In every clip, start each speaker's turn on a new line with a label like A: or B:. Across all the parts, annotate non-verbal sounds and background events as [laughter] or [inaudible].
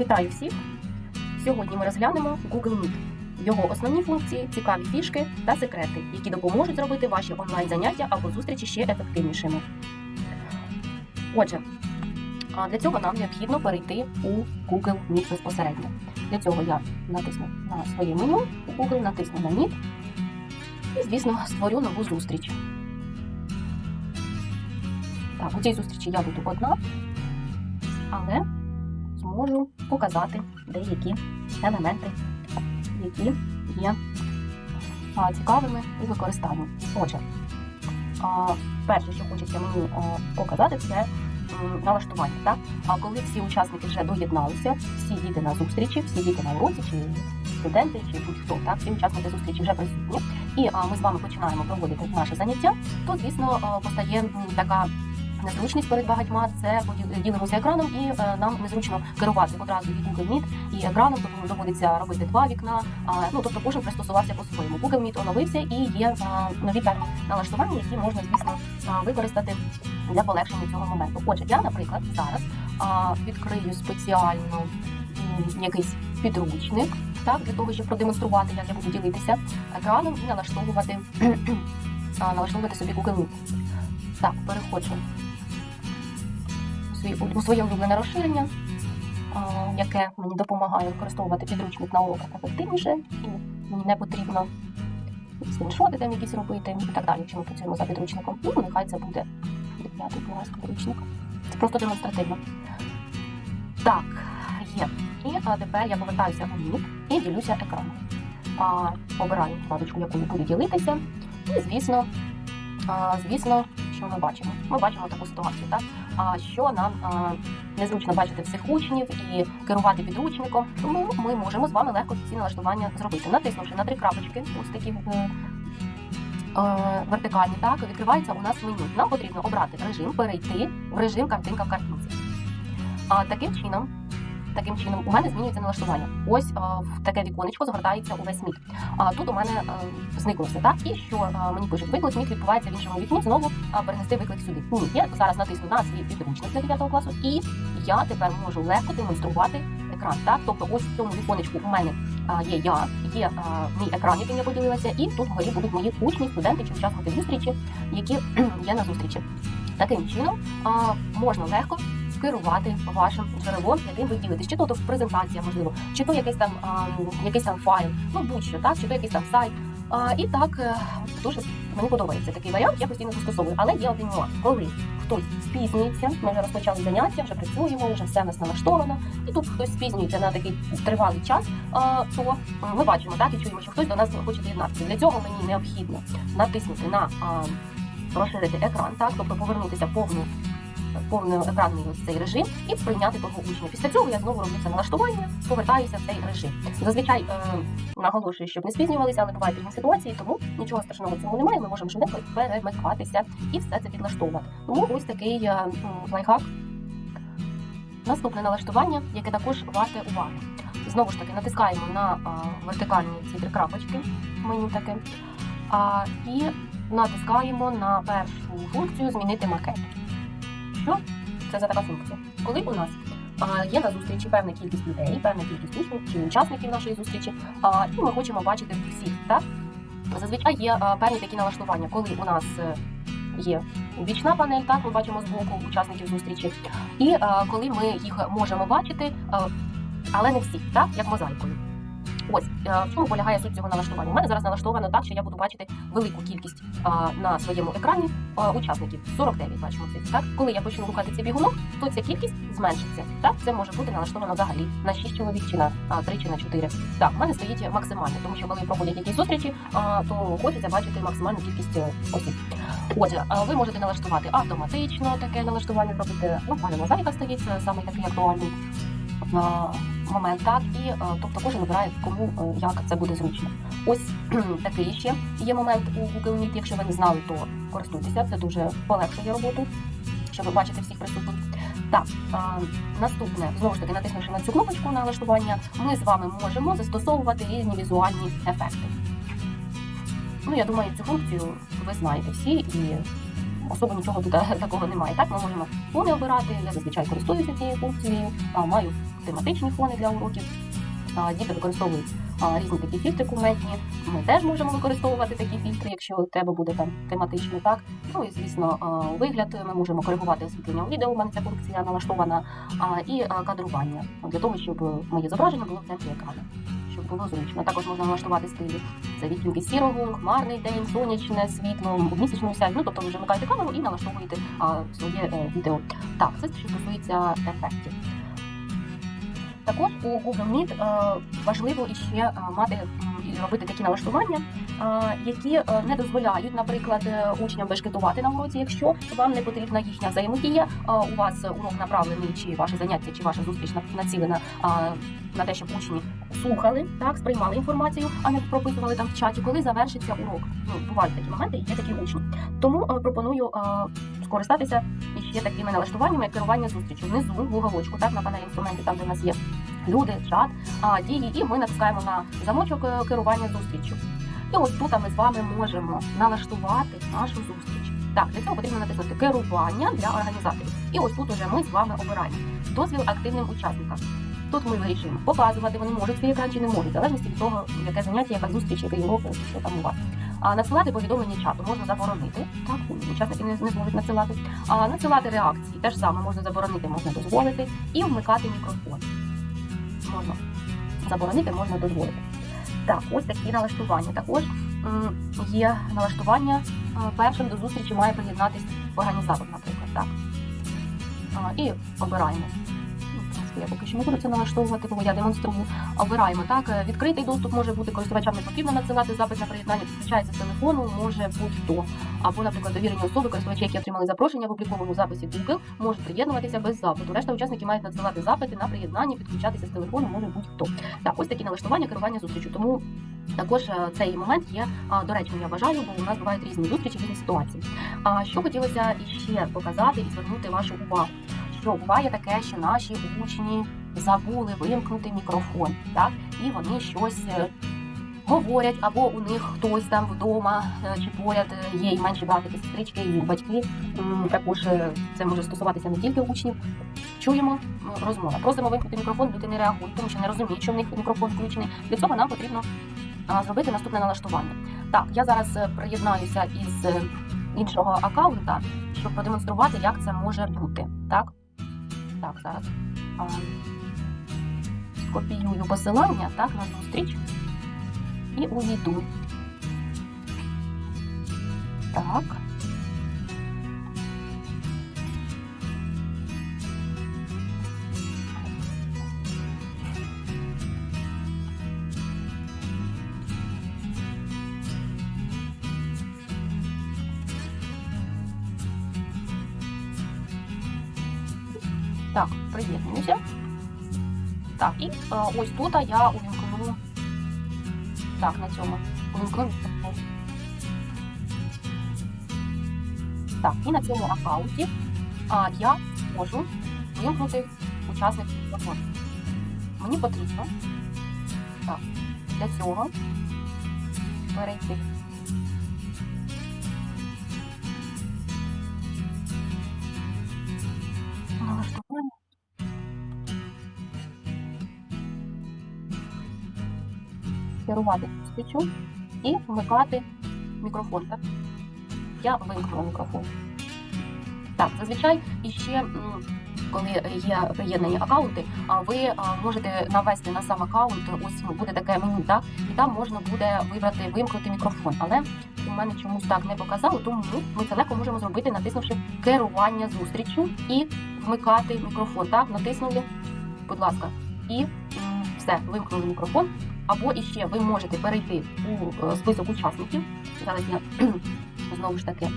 A: Вітаю всіх! Сьогодні ми розглянемо Google Meet, його основні функції, цікаві фішки та секрети, які допоможуть зробити ваші онлайн-заняття або зустрічі ще ефективнішими. Отже, для цього нам необхідно перейти у Google Meet безпосередньо. Для цього я натисну на своє меню у Google, натисну на Meet і, звісно, створю нову зустріч. Так, у цій зустрічі я буду одна, але зможу показати деякі елементи, які є цікавими у використанні. Отже, перше, що хочеться мені показати, це налаштування. Так? А коли всі учасники вже доєдналися, всі діти на зустрічі, всі діти на уроці, чи студенти, чи будь-хто, так, всі учасники зустрічі вже присутні, і ми з вами починаємо проводити наше заняття, то, звісно, постає така Незручність перед багатьма це ділимося екраном, і е, нам незручно керувати одразу і Google Meet, і екраном, тому доводиться робити два вікна. Ну тобто кожен пристосувався по-своєму. Google Meet оновився і є нові певні налаштування, які можна, звісно, використати для полегшення цього моменту. Отже, я, наприклад, зараз відкрию спеціально якийсь підручник, так для того, щоб продемонструвати, як я буду ділитися екраном і налаштовувати, [clears throat] налаштовувати собі Google. Так, переходжу свій- у своє улюблене розширення, яке мені допомагає використовувати підручник на уроках ефективніше, і мені не потрібно скріншоти там якісь робити і так далі, якщо ми працюємо за підручником. Ну, нехай це буде 9 клас підручник. Це просто демонстративно. Так, є. І а, тепер я повертаюся у Meet і ділюся екраном. А, обираю вкладочку, якою буду ділитися. І, звісно, а, звісно, що ми бачимо? Ми бачимо таку ситуацію, так? А що нам незручно бачити всіх учнів і керувати підручником, тому ми можемо з вами легко ці налаштування зробити. Натиснувши на три крапочки, ось такі е, е, вертикальні, так відкривається у нас меню. Нам потрібно обрати режим, перейти в режим картинка в картинці. А таким чином. Таким чином, у мене змінюється налаштування. Ось а, в таке віконечко згортається увесь міт. А тут у мене а, зникло все, так? І що а, мені пишуть, виклик міг відбувається в іншому вікні, знову а, перенести виклик сюди. Ні, я зараз натисну на свій підручник для 9 класу, і я тепер можу легко демонструвати екран. Так, тобто, ось в цьому віконечку у мене а, є я, є а, мій екран, яким я поділилася, і тут вгорі будуть мої учні, студенти чи учасники зустрічі, які [clears throat] є на зустрічі. Таким чином а, можна легко керувати вашим джерелом, яким ви ділитесь, чи то, то презентація, можливо, чи то якийсь там а, якийсь там файл, ну будь-що, так, чи то якийсь там сайт. А, і так е, дуже мені подобається такий варіант, я постійно застосовую. Але є один нюанс, коли хтось спізнюється, ми вже розпочали заняття, вже працюємо, вже все нас налаштовано, і тут хтось спізнюється на такий тривалий час, а, то ми бачимо так і чуємо, що хтось до нас хоче доєднатися. Для цього мені необхідно натиснути на а, розширити екран, так, тобто повернутися повну повноекранний ось цей режим і прийняти того учня. Після цього я знову роблю це налаштування, повертаюся в цей режим. Зазвичай е, наголошую, щоб не спізнювалися, але бувають різні ситуації, тому нічого страшного в цьому немає. Ми можемо швидко перемикатися і все це підлаштовувати. Тому ось такий е, лайфхак. Наступне налаштування, яке також варте уваги. Знову ж таки, натискаємо на а, вертикальні ці три крапочки, меню таке, а, і натискаємо на першу функцію Змінити макет. Що це за така функція? Коли у нас а, є на зустрічі певна кількість людей, певна кількість учнів чи учасників нашої зустрічі, а, і ми хочемо бачити всіх, так? Зазвичай є а, певні такі налаштування, коли у нас е, є бічна панель, так ми бачимо з боку учасників зустрічі, і а, коли ми їх можемо бачити, а, але не всі, так як мозаїкою. Ось е, в чому полягає суть цього налаштування. У мене зараз налаштовано так, що я буду бачити велику кількість на своєму екрані учасників. 49 бачимо цифр. Так, коли я почну рухати цей бігунок, то ця кількість зменшиться. Так, це може бути налаштовано взагалі на 6 чоловік чи на а, 3 чи на 4. Так, в мене стоїть максимально, тому що коли проводять якісь зустрічі, то хочеться бачити максимальну кількість е, осіб. Отже, ви можете налаштувати автоматично таке налаштування зробити. Ну, в мене мозаїка стоїть, це саме такий актуальний момент, так і е, тобто кожен вибирає кому е, як це буде зручно. Ось [clears throat] такий ще є момент у Google Meet. Якщо ви не знали, то користуйтеся. Це дуже полегшує роботу, щоб ви бачите всіх присутніх. Так, а, наступне знову ж таки, натиснувши на цю кнопочку налаштування, ми з вами можемо застосовувати різні візуальні ефекти. Ну, я думаю, цю функцію ви знаєте всі і особо нічого тут е, такого немає. Так, ми можемо фони обирати. Я зазвичай користуюся цією функцією, маю тематичні фони для уроків. Діти використовують різні такі фільтри кумедні. Ми теж можемо використовувати такі фільтри, якщо треба буде там тематично, так. Ну і звісно, вигляд ми можемо коригувати освітлення у відео. У мене ця функція налаштована, і кадрування для того, щоб моє зображення було в центрі екрану. Щоб було зручно. Також можна налаштувати стилі. Це відтінки сірого, хмарний день, сонячне світло, місячну сяйві. Ну, тобто ви вже вмикаєте камеру і налаштовуєте а, своє е, відео. Так, це що стосується ефектів. Також у Google Meet е, важливо іще е, мати і робити такі налаштування, які е, не дозволяють, наприклад, е, учням бешкетувати на уроці, якщо вам не потрібна їхня взаємодія. е, У вас урок направлений, чи ваше заняття, чи ваша зустріч на- націлена е, на те, щоб учні слухали, так сприймали інформацію, а не прописували там в чаті, коли завершиться урок. Ну бувають такі моменти, є такі учні. Тому е, пропоную е, скористатися іще такими налаштуваннями, як керування зустрічю. Внизу в уголочку, так на панелі інструментів, там де в нас є люди, чат, дії, і ми натискаємо на замочок е, керування зустрічю. І ось тут ми з вами можемо налаштувати нашу зустріч. Так, для цього потрібно натиснути керування для організаторів. І ось тут уже ми з вами обираємо дозвіл активним учасникам. Тут ми вирішуємо, показувати вони можуть свій екран чи не можуть, в залежності від того, яке заняття, яка зустріч, який урок, що там у вас. А надсилати повідомлення чату можна заборонити. Так, учасники не, не зможуть надсилати. А надсилати реакції теж саме можна заборонити, можна дозволити. І вмикати мікрофон. Можна заборонити, можна дозволити. Так, ось такі налаштування. Також є налаштування. Першим до зустрічі має приєднатись організатор, наприклад. Так. І обираємо. Я поки що не буду це налаштовувати, бо я демонструю. Обираємо так. е, Відкритий доступ може бути користувачам не потрібно надсилати запит на приєднання, підключається з телефону, може будь-хто. Або, наприклад, довірені особи, користувачі, які отримали запрошення в обліковому записі Google, можуть приєднуватися без запиту. Решта учасників мають надсилати запити на приєднання, підключатися з телефону може будь-хто. Так, ось такі налаштування керування зустрічю. Тому також е, цей момент є доречним, я вважаю, бо у нас бувають різні зустрічі, різні ситуації. А що хотілося іще показати і звернути вашу увагу, буває таке, що наші учні забули вимкнути мікрофон, так і вони щось. е, Говорять, або у них хтось там вдома е, чи поряд е, є і менші братики, сестрички, і батьки. Також це може стосуватися не тільки учнів. Чуємо м, розмова. Просимо вимкнути мікрофон, люди не реагують, тому що не розуміють, що в них мікрофон включений. Для цього нам потрібно зробити наступне налаштування. Так, я зараз приєднаюся із іншого аккаунта, щоб продемонструвати, як це може бути. Так, так, зараз а, копіюю посилання так, на зустріч і увійду. Так, ось тут я увімкну. Так, на цьому. Увімкну. Так, і на цьому аккаунті а, я можу вимкнути учасників мікрофону. Мені потрібно так, для цього перейти. Керувати зустрічю і вмикати мікрофон. Так? Я вимкнула мікрофон. Так, зазвичай іще, коли є приєднані аккаунти, ви можете навести на сам аккаунт, ось ну, буде таке меню, так? І там можна буде вибрати вимкнути мікрофон. Але у мене чомусь так не показало, тому ми це легко можемо зробити, натиснувши керування зустрічю і вмикати мікрофон. Так, натиснули, будь ласка, і все, вимкнули мікрофон. Або іще ви можете перейти у е, список учасників. Зараз я [clears throat] знову ж таки е,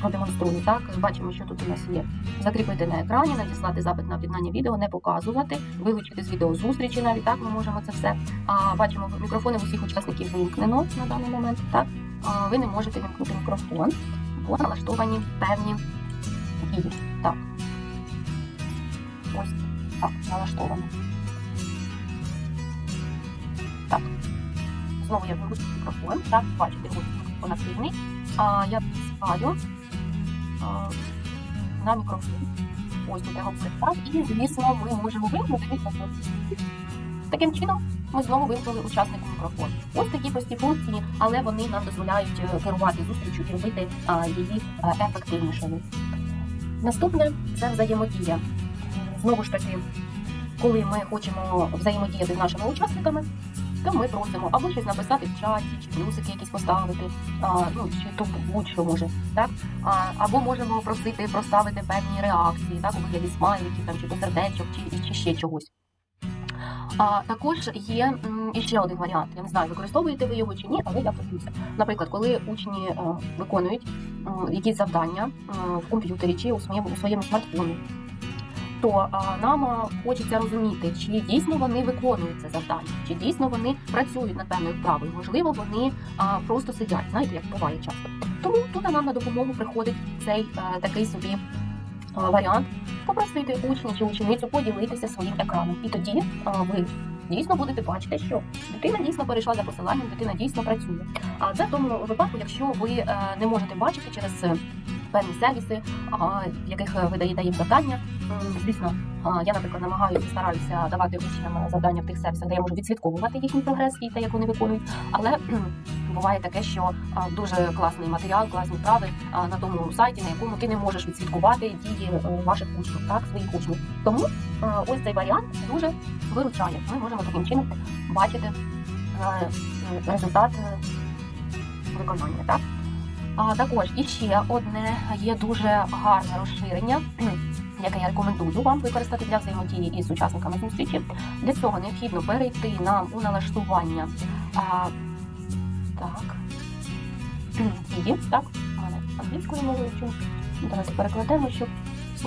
A: продемонструю. Так, бачимо, що тут у нас є. Закріпити на екрані, надіслати запит на об'єднання відео, не показувати, вилучити з відео зустрічі, навіть так ми можемо це все. А бачимо, мікрофони в усіх учасників вимкнено на даний момент. Так, а, ви не можете вимкнути мікрофон, бо налаштовані певні дії. Так. Ось так, налаштовано. Так. Знову я вимкнув мікрофон. Так, бачите, ось мікрофон активний. А я а, на мікрофон. Ось тут я говорю, і звісно, ми можемо вимкнути мікрофон. Таким чином, ми знову вимкнули учаснику мікрофон. Ось такі прості функції, але вони нам дозволяють е, керувати зустрічю і робити її а, ефективнішою. Наступне це взаємодія. Знову ж таки, коли ми хочемо взаємодіяти з нашими учасниками, то ми просимо або щось написати в чаті, чи плюсики якісь поставити, а, ну чи то будь-що може, так а, або можемо просити проставити певні реакції, так у вигляді смайликів, там чи то сердечок, чи, чи ще чогось. А також є іще один варіант. Я не знаю, використовуєте ви його чи ні, але я поділюся. Наприклад, коли учні е, виконують якісь завдання в комп'ютері чи у своєму у своєму смартфоні, то а, нам а, хочеться розуміти, чи дійсно вони виконують це завдання, чи дійсно вони працюють над певною вправою. Можливо, вони а, просто сидять, знаєте, як буває часто. Тому тут нам на допомогу приходить цей е, такий собі а, варіант попросити учня чи ученицю поділитися своїм екраном. І тоді а, ви дійсно будете бачити, що дитина дійсно перейшла за посиланням, дитина дійсно працює. А це в тому випадку, якщо ви е, не можете бачити через певні сервіси, в яких е, ви їм завдання. Звісно, я, наприклад, намагаюся стараюся давати учням завдання в тих сервісах, де я можу відслідковувати їхній прогрес і те, як вони виконують. Але буває таке, що дуже класний матеріал, класні вправи на тому сайті, на якому ти не можеш відслідкувати дії е, ваших учнів, так своїх учнів. Тому е, ось цей варіант дуже виручає. Ми можемо таким чином бачити результат виконання. Так? А також іще одне є дуже гарне розширення, [clears throat] яке я рекомендую вам використати для взаємодії із учасниками зустрічі. Для цього необхідно перейти нам у налаштування. А, так. [clears throat] Дії, так, англійською мовою чому. Давайте перекладемо, щоб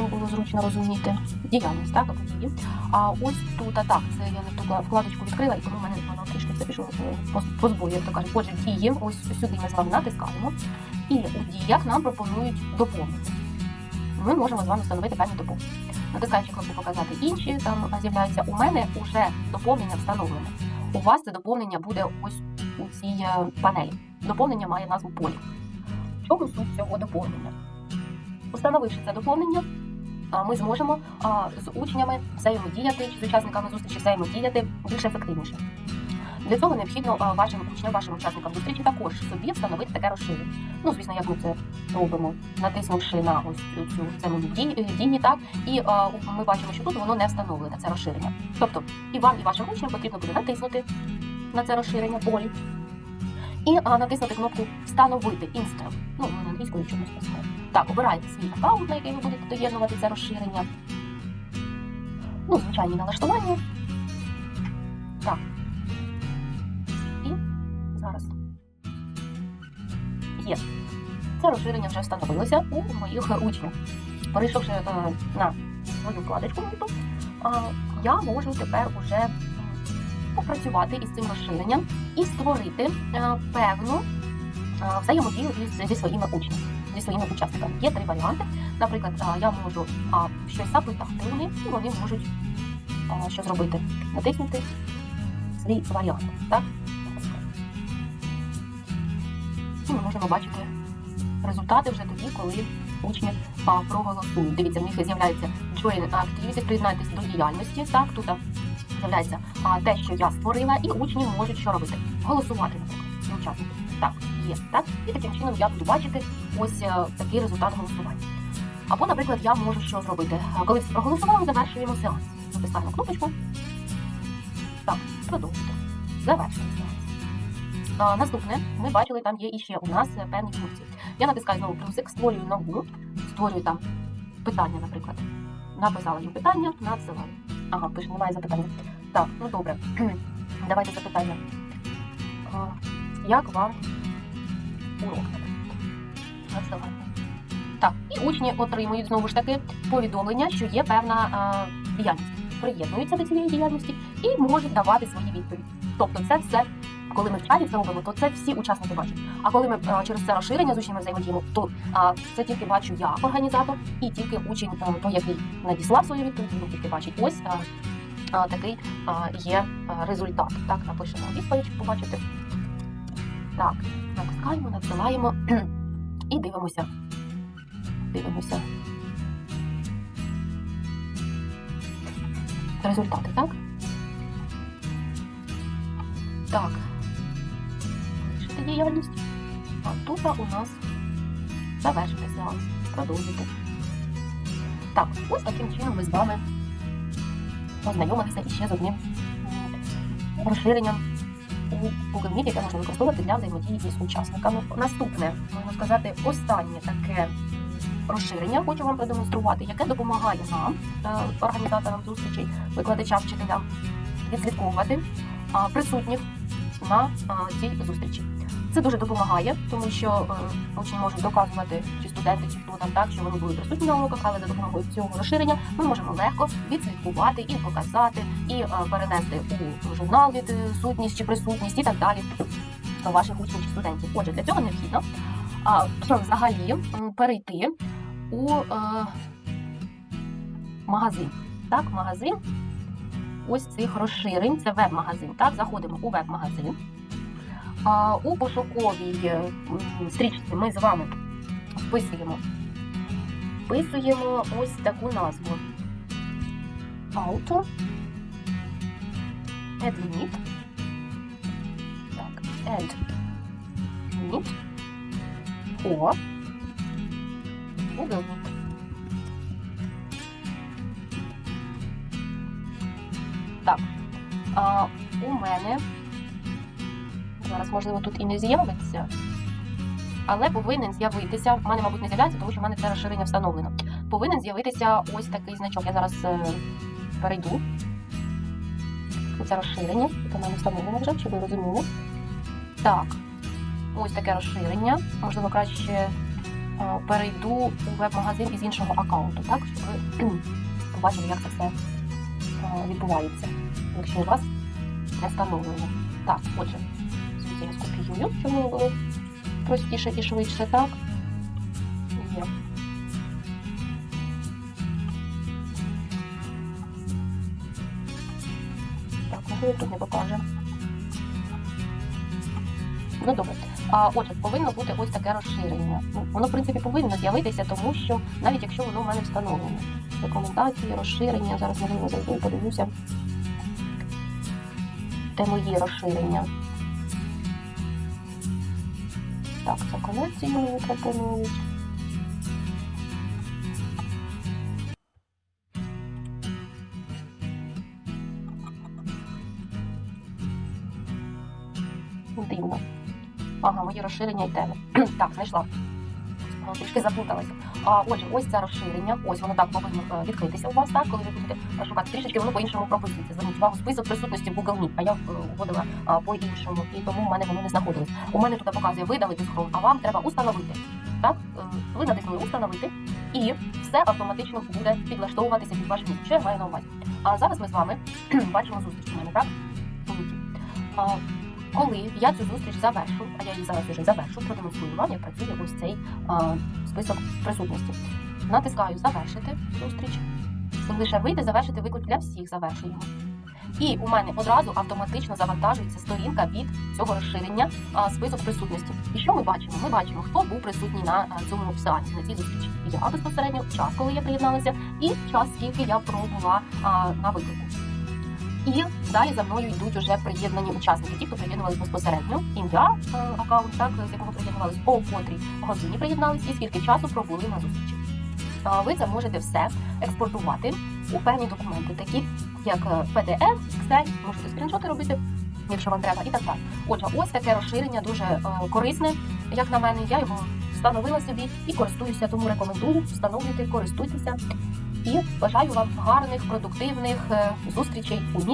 A: було зручно розуміти. Діяльність, так, дії. А ось тут, а так, це я не ту вкладочку відкрила, і тому в мене воно трішки все пішло е, по, по збою, як то кажуть. Отже, дії, ось сюди ми з вами натискаємо. І у діях нам пропонують доповнення. Ми можемо з вами встановити певні доповнення. Натискаючи кнопку показати інші, там з'являється у мене вже доповнення встановлене. У вас це доповнення буде ось у цій е, панелі. Доповнення має назву полі. В чому суть цього доповнення? Установивши це доповнення, ми зможемо з учнями взаємодіяти чи з учасниками зустрічі взаємодіяти більш ефективніше. Для цього необхідно вашим учням, вашим учасникам зустрічі також собі встановити таке розширення. Ну, звісно, як ми це робимо, натиснувши на ось цю, це меню е, так, і а, ми бачимо, що тут воно не встановлене, це розширення. Тобто і вам, і вашим учням потрібно буде натиснути на це розширення полі і а, натиснути кнопку Встановити інстал. Ну, ми на англійською чомусь писали. Так, обирайте свій аккаунт, на який ви будете доєднувати це розширення. Ну, звичайні налаштування. Так. Є. Це розширення вже встановилося у моїх учнів. Перейшовши е, на свою вкладочку, е, я можу тепер уже попрацювати із цим розширенням і створити е, певну взаємодію зі своїми учнями, зі своїми учасниками. Є три варіанти. Наприклад, я можу щось запитати них, і вони можуть що зробити? Натиснути свій варіант. Так? Можемо бачити результати вже тоді, коли учні а, проголосують. Дивіться, в них з'являється Join Activities, приєднайтесь до діяльності. Так, тут з'являється те, що я створила, і учні можуть що робити? Голосувати, наприклад, учасники. Так, є. Так? І таким чином я буду бачити ось е, такий результат голосування. Або, наприклад, я можу що зробити. Коли всі проголосували, завершуємо сеанс. Натискаємо кнопочку. Так, продовжити. Завершуємо. Наступне, ми бачили, там є іще у нас е, певні функції. Я натискаю знову плюсик, створюю нову, створюю там питання, наприклад. Написала їм питання, надсилаю. Ага, пише, немає запитання. Так, ну добре. [clears throat] Давайте запитання. А, як вам урок? Надсилаю. Так, і учні отримують знову ж таки повідомлення, що є певна а, діяльність. Приєднуються до цієї діяльності і можуть давати свої відповіді. Тобто, це все, коли ми в чаті це робимо, то це всі учасники бачать. А коли ми а, через це розширення з учнями взаємодіємо, то а, це тільки бачу я, організатор, і тільки учень, а, той, який надіслав свою відповідь, він тільки бачить. Ось а, а, такий а, є а, результат. Так, напишемо відповідь, побачите. Так, натискаємо, надсилаємо. [clears throat] І дивимося. Дивимося. Результати, так? Так. Діяльність. А тут у нас завершити сеанс. Продовжити. Так, ось таким чином ми з вами познайомилися іще з одним розширенням у Google яке можна використовувати для взаємодії із учасниками. Наступне, можна сказати, останнє таке розширення хочу вам продемонструвати, яке допомагає нам, е, організаторам зустрічей, викладачам, вчителям, відслідковувати присутніх на цій зустрічі. Це дуже допомагає, тому що е, учні можуть доказувати, чи студенти, чи хто там так, що вони були присутні на уроках, але за допомогою цього розширення ми можемо легко відслідкувати і показати, і е, перенести у журнал відсутність чи присутність і так далі до ваших учнів чи студентів. Отже, для цього необхідно а, взагалі перейти у е, магазин. Так, магазин ось цих розширень. Це веб-магазин. Так, заходимо у веб-магазин. А, у пошуковій е, стрічці ми з вами вписуємо, вписуємо ось таку назву. Auto. Add limit. Так, add limit for Google Meet. Так, а, у мене зараз, можливо, тут і не з'явиться, але повинен з'явитися. У мене, мабуть, не з'являється, тому що в мене це розширення встановлено. Повинен з'явитися ось такий значок. Я зараз е, перейду. Це розширення, це в мене встановлено вже, щоб ви розуміли. Так, ось таке розширення. Можливо, краще е, перейду у веб-магазин із іншого аккаунту, так, щоб ви [clears throat] побачили, як це все е, відбувається, якщо у вас не встановлено. Так, отже, я скопіюю, щоб воно було простіше і швидше, так. Є. Так, можливо, тут не покаже. Ну добре. А, отже, повинно бути ось таке розширення. Ну, воно, в принципі, повинно з'явитися, тому що навіть якщо воно в мене встановлено. Рекомендації, розширення. Зараз можливо зайду і подивлюся. Де мої розширення. Так, це колекції мені пропонують. Дивно. Ага, мої розширення і теми. [clears throat] так, знайшла. Трішки заплуталася. А, отже, ось це розширення. Ось воно так повинно е, відкритися у вас, так, коли ви будете шукати. Трішечки воно по-іншому прописується. Зверніть увагу список присутності в Google Meet, а я е, вводила а, по-іншому, і тому в мене воно не знаходилось. У мене тут показує видалити Chrome, а вам треба установити. Так, Е, ви натиснули установити, і все автоматично буде підлаштовуватися під ваш міт. Що я маю на увазі? А зараз ми з вами [clears throat] бачимо зустріч у мене, так? Коли я цю зустріч завершу, а я її зараз вже завершу, продемонструю вам, як працює ось цей а, список присутності. Натискаю завершити зустріч. Лише вийти, завершити виклик для всіх завершуємо. І у мене одразу автоматично завантажується сторінка від цього розширення а, список присутності. І що ми бачимо? Ми бачимо, хто був присутній на а, цьому сеансі, на цій зустрічі. Я безпосередньо час, коли я приєдналася, і час, скільки я пробула а, на виклику. І далі за мною йдуть уже приєднані учасники, ті, хто приєднувались безпосередньо, ім'я е, аккаунт, так з якого приєднувались, о котрій годині приєднались і скільки часу пробули на зустрічі. А Ви це можете все експортувати у певні документи, такі як е, PDF, Excel, можете скріншоти робити, якщо вам треба, і так далі. Отже, ось таке розширення дуже е, корисне, як на мене. Я його встановила собі і користуюся, тому рекомендую встановлюйте, користуйтеся. І бажаю вам гарних, продуктивних е, зустрічей у Meet